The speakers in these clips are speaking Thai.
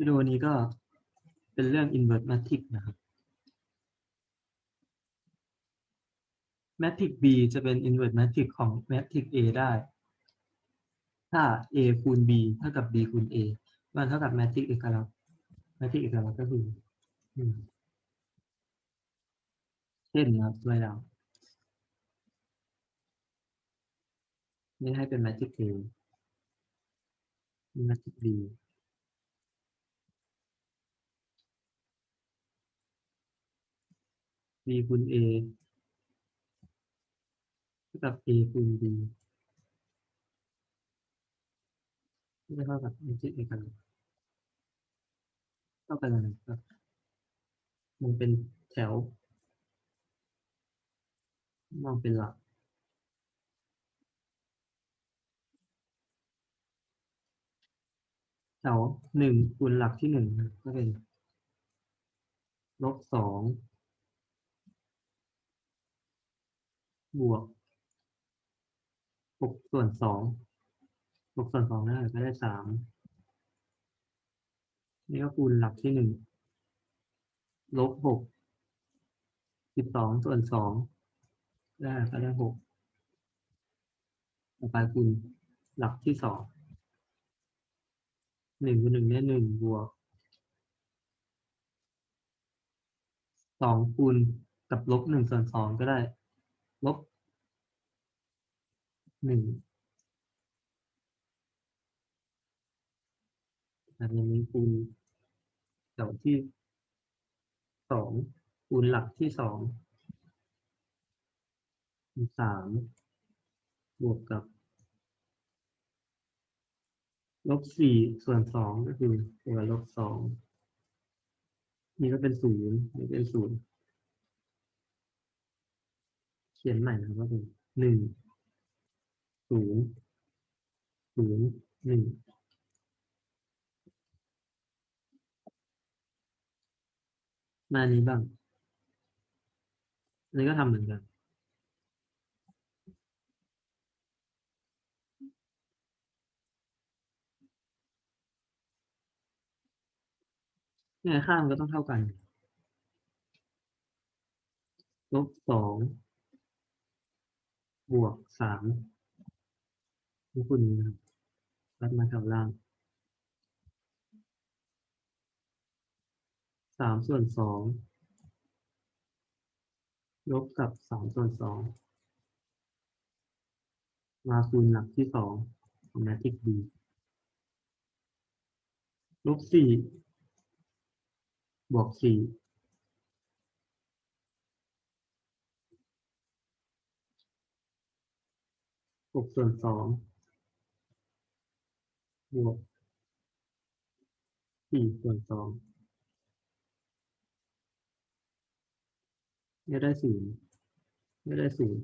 วิดีโอนี้ก็เป็นเรื่อง invert matrix นะครับ matrix B จะเป็น invert matrix ของ matrix A ได้ ถ้า A คูณ B เท่ากับ B คูณ A มันเท่ากับ matrix เอกลักษณ์ matrix เอกลักษณ์ก็คือเช่นนะครับตัวอย่างนี่ให้เป็น matrix A นี่ matrix B คูณ A เท่ากับ A คูณ B ที่เท่ากับ matrix เอกลักษณ์เท่ากันอะไรครับ มันเป็นแถว มองเป็นหลักแถวหนึ่งคูณหลักที่หนึ่งก็เป็นลบสอง บวกหกส่วนสองหกส่วนสองได้ก็ได้สามนี่ก็คูณหลักที่หนึ่งลบหกสิบสองส่วนสองได้ก็ได้หกต่อไปคูณหลักที่สองหนึ่งคูณหนึ่งได้หนึ่งบวกสองคูณกับลบหนึ่งส่วนสองก็ได้ ลบหนึ่งอันนี้คูณแถวที่สองคูณหลักที่สองสามบวกกับ ลบสี่ส่วนสองก็คือตัวลบสองนี่ก็เป็นศูนย์นี่เป็นศูนย์ เขียนใหม่นะครับหนึ่งศูนย์ศูนย์หนึ่งมาอันนี้บ้างอันนี้ก็ทำเหมือนกันเนี่ยค่ามันก็ต้องเท่ากัน ลบสอง บวกสามทุกคนนี้นะครับรัดมาแถวล่างสามส่วนสองลบกับสามส่วนสองมาคูณหลักที่สองของแมทริกซ์ B ลบสี่บวกสี่ กส่วนสองบวกสี่ส่วนสองไม่ได้ศูนย์ไม่ได้ศูนย์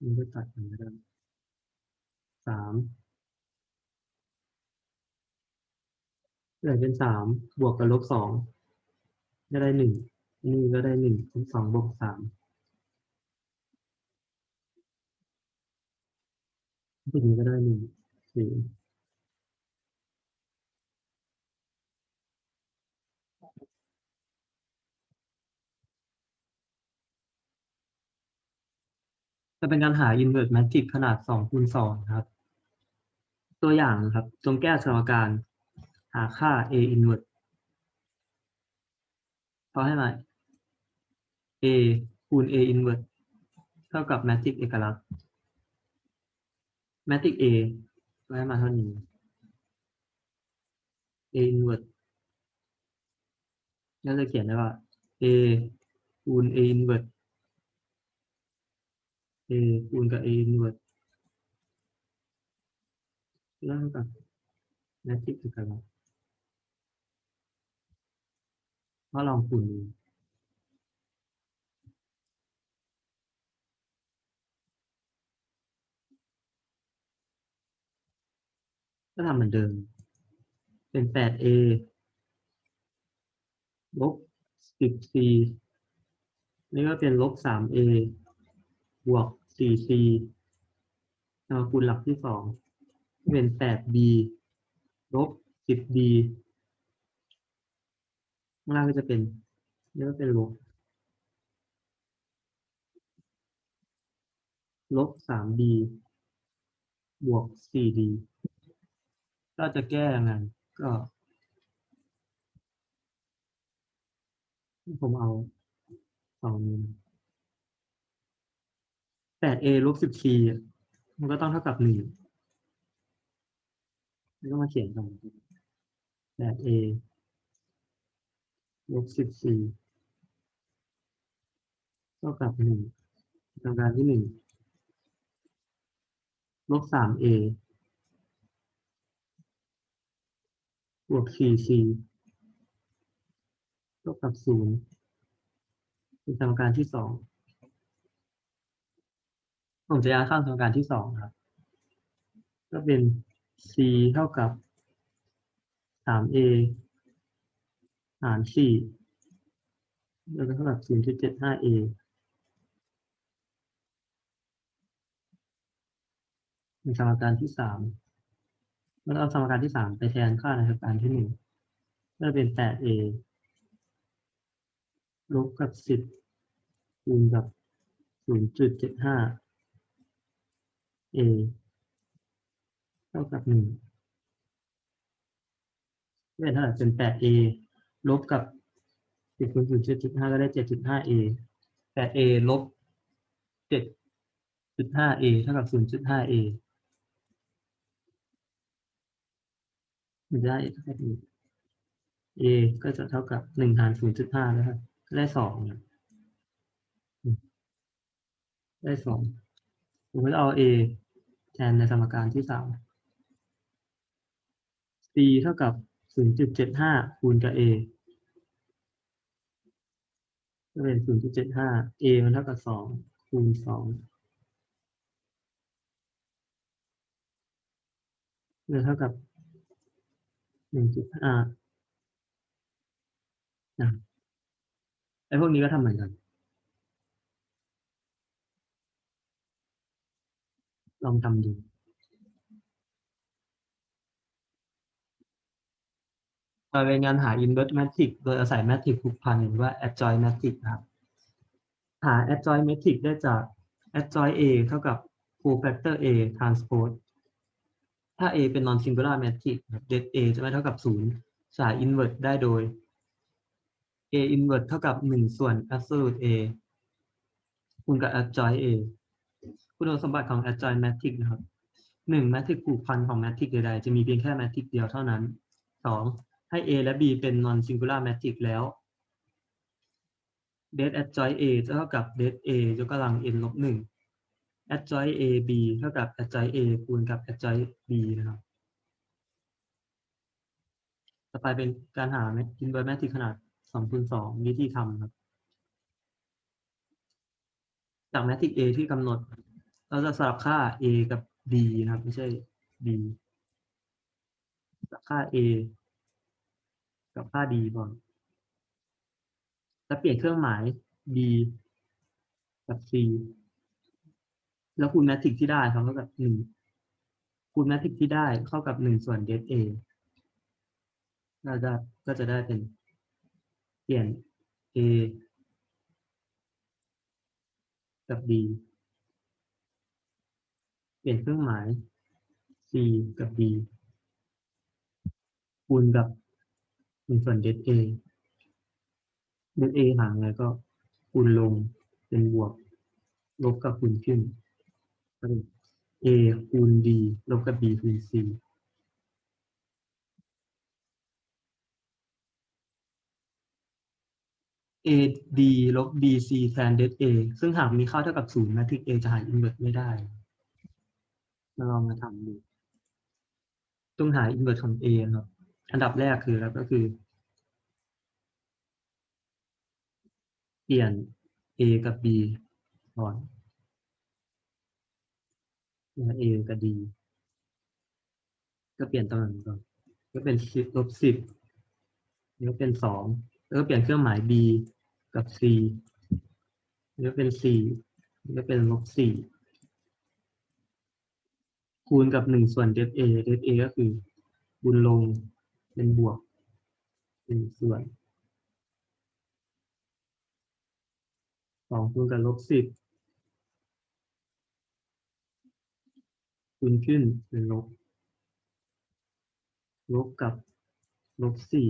มันก็ตัดกันไม่ได้สามเหลือเป็นสามบวกกับลบสองก็ได้หนึ่งนี่ก็ได้หนึ่งคูณสองบวกสาม ทีนี้ก็ได้หนึ่งสี่จะเป็นการหา inverse matrix ขนาดสองคูณสองครับ ตัวอย่างครับจงแก้สมการหาค่า a inverse เขาให้มา a คูณ a inverse เท่ากับ matrix เอกลักษณ์ matrix a ก็ให้มาเท่านี้ a inverse ก็จะเขียนได้ว่า a คูณ a inverse a คูณกับ a inverse แล้วเท่ากับ matrix เอกลักษณ์ก็ลองคูณดู ก็ทำเหมือนเดิม เป็น 8a ลบ 10c นี่ก็เป็นลบ 3a บวก 4c เอาคูณหลักที่สองเป็น 8b ลบ 10d ข้างล่างก็จะเป็นนี่ก็เป็นลบลบ 3b บวก 4d ถ้าจะแก้ยังไงก็ ผมเอาสองนี้แปดเลบสิบมันก็ต้องเท่ากับหนึ่งแล้วก็มาเขียนกันแปดเลบสิบเท่ากับหนึ่งทาการที่หนึ่งลบสามเวกสี่ซีเท่ากับศูนย์เป็นสมการที่สองผมจะย้ายข้ามสมการที่สองครับ ก็เป็น c เท่ากับ 3a หาร4แล้วก็เท่ากับ 0.75a เป็นสมการที่สาม มันเอาสมการที่สามไปแทนค่าในสมการที่หนึ่งก็เป็นแปด a ลบกับสิบคูณกับศูนย์จุดเจ็ดห้า a เท่ากับหนึ่งเป็นเท่าไหร่เป็นแปด a ลบกับสิบคูณศูนย์จุดห้าก็ได้เจ็ดจุดห้า a แปด a ลบเจ็ดจุดห้า a เท่ากับศูนย์จุดห้า a มันได้เท่ากับ a ก็จะเท่ากับหนึ่งหานศูนย์จุดห้านะครับ ได้สองได้สองผมก็จะเอา a แทนในสมการที่สาม c เท่ากับศูนย์จุดเจ็ดห้าคูณกับ a ก็เป็นศูนย์จุดเจ็ดห้า a มันเท่ากับสองคูณสองเท่ากับ 1.5นะไอ้พวกนี้ก็ทำเหมือนกัน ลองทำดูต่อไปงานหา inverse matrix โดยอาศัย matrix ผูกพันหรือว่า adjoint matrix นะครับ หา adjoint matrix ได้จาก adjoint A เท่ากับ cofactor A transpose ถ้า A เป็น non singular matrix ครับ det A จะไม่เท่ากับ 0 สาย inverse ได้โดย A inverse เท่ากับ 1 ส่วน absolute A คูณกับ adjoint A คุณสมบัติของ adjoint matrix นะครับหนึ่งแมทริกผูกพันของแมทริกใดๆจะมีเพียงแค่แมทริกเดียวเท่านั้นสองให้ A และ B เป็น non singular matrix แล้ว det adjoint A จะเท่ากับ det A ยกกำลัง n ลบหนึ่ง adjoint A B เท่ากับ adjoint A คูณกับ adjoint B นะครับ ต่อไปเป็นการหา inverse matrix ขนาด2คูณ2วิธีทำครับ จากแมทริก A ที่กำหนด เราจะสลับค่า A กับ B นะครับ ไม่ใช่ B สลับค่า A กับค่า D ก่อนแล้วเปลี่ยนเครื่องหมาย B กับ C แล้วคูณแมทริกที่ได้ครับเท่ากับหนึ่งคูณแมทริกที่ได้เข้ากับหนึ่งส่วน det A ก็จะก็จะได้เป็นเปลี่ยน A กับ D เปลี่ยนเครื่องหมาย C กับ D คูณกับหนึ่งส่วน det A det A หารอะไรก็คูณลงเป็นบวกลบกับคูณขึ้น เป็น A คูณ D ลบกับ B คูณ C A D ลบ B C แทน det A ซึ่งหากมีค่าเท่ากับศูนย์แมทริก A จะหา inverse ไม่ได้ มาลองมาทำดูต้องหา inverse ของ A นะครับอันดับแรกคือแล้วก็คือ เปลี่ยน A กับ B ก่อน เอกับดีก็เปลี่ยนตำแหน่งก่อนก็เป็นสิบลบสิบแล้วเป็นสองแล้วก็เปลี่ยนเครื่องหมาย b กับ c แล้วเป็นสี่แล้วเป็นลบสี่คูณกับหนึ่งส่วนเดฟเอเดฟเอก็คือบุญลงเป็นบวกหนึ่งส่วนสองคูณกับลบสิบ คูณขึ้นเป็นลบ ลบกับลบสี่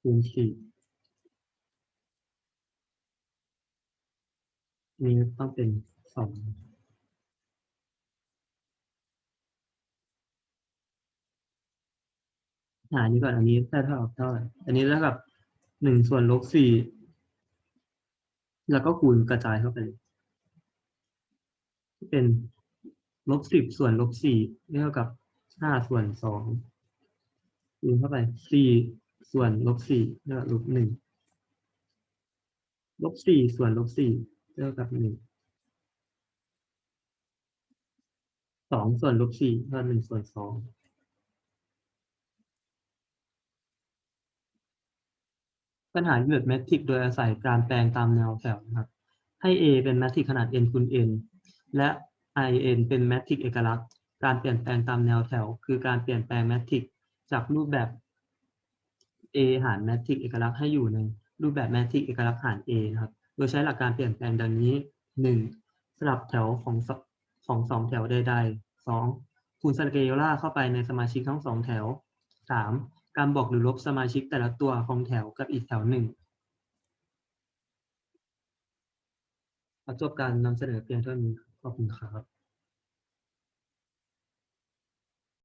คูณสี่นี่ต้องเป็นสองหานี้ก่อนอันนี้ได้เท่ากับเท่าไหร่อันนี้เท่ากับหนึ่งส่วนลบสี่แล้วก็คูณกระจายเข้าไปเลย เป็นลบสิบส่วนลบสี่เท่ากับห้าส่วนสองคูณเข้าไปสี่ส่วนลบสี่เท่ากับลบหนึ่งลบสี่ส่วนลบสี่เท่ากับหนึ่งสองส่วนลบสี่เท่ากับหนึ่งส่วนสองปัญหาเหลือแมทริกโดยอาศัยการแปลงตามแนวแถวนะครับ ให้ A เป็นแมทริกขนาด n คูณ n และ in เป็นแมทริกเอกลักษณ์ การเปลี่ยนแปลงตามแนวแถว คือการเปลี่ยนแปลงแมทริกจากรูปแบบ A หารแมทริกเอกลักษณ์ให้อยู่ในรูปแบบแมทริกเอกลักษณ์หาร A นะครับ โดยใช้หลักการเปลี่ยนแปลงดังนี้ 1. สลับแถวของของสองแถวใดๆ 2. คูณสเกลล่าเข้าไปในสมาชิกทั้งสองแถว 3. การบวกหรือลบสมาชิกแต่ละตัวของแถวกับอีกแถวหนึ่งขอจบการนำเสนอเพียงเท่านี้ ขอบคุณครับ